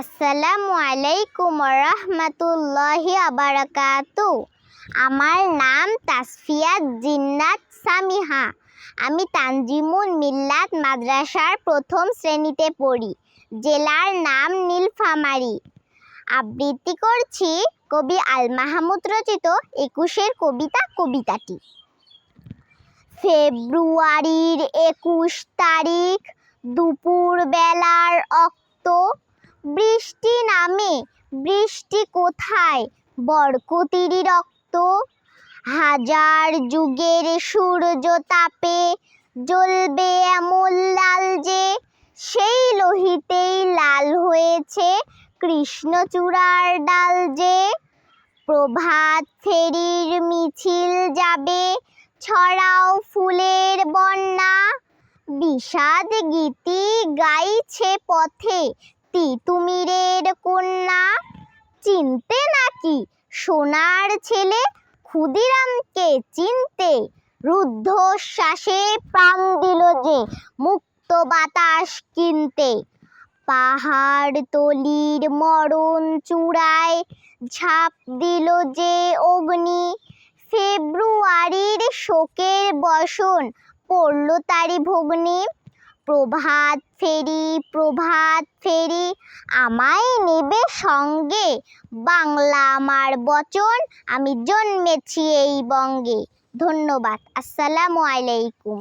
আসসালামু আলাইকুম রহমতুল্লাহি আবারাকাতু। আমার নাম তাসফিয়াত জিন্নাত সামিহা। আমি তানজিমুন মিল্লাত মাদ্রাসার প্রথম শ্রেণীতে পড়ি, জেলার নাম নীলফামারী। আবৃত্তি করছি কবি আল মাহমুদ রচিত একুশের কবিতা কবিতাটি। ফেব্রুয়ারির একুশ তারিখ দুপুর বেলার বৃষ্টি নামে। বৃষ্টি কোথায়? বরকতিরই রক্ত। হাজার যুগের সূর্য তাপে জ্বলবে এমন লাল যে, সেই লোহিতেই লাল হয়েছে কৃষ্ণচূড়ার ডাল যে। প্রভাত ফেরির মিছিল যাবে, ছড়াও ফুলের বন্যা। বিষাদ গীতি গাইছে পথে তিতুমিরের কন্যা? চিনতে নাকি সোনার ছেলে? ক্ষুদিরামকে চিনতে রুদ্ধশ্বাসে প্রাণ দিল যে মুক্ত বাতাস কিনতে। পাহাড় তলির মরণ চূড়ায় ঝাঁপ দিল যে অগ্নি। ফেব্রুয়ারির শোকের বসন পড়ল তারি ভগ্নি। প্রভাত ফেরি প্রভাত ফেরি, আমায় নেবে সঙ্গে। বাংলা আমার বচন, আমি জন্মেছি এই বঙ্গে। ধন্যবাদ, আসসালামু আলাইকুম।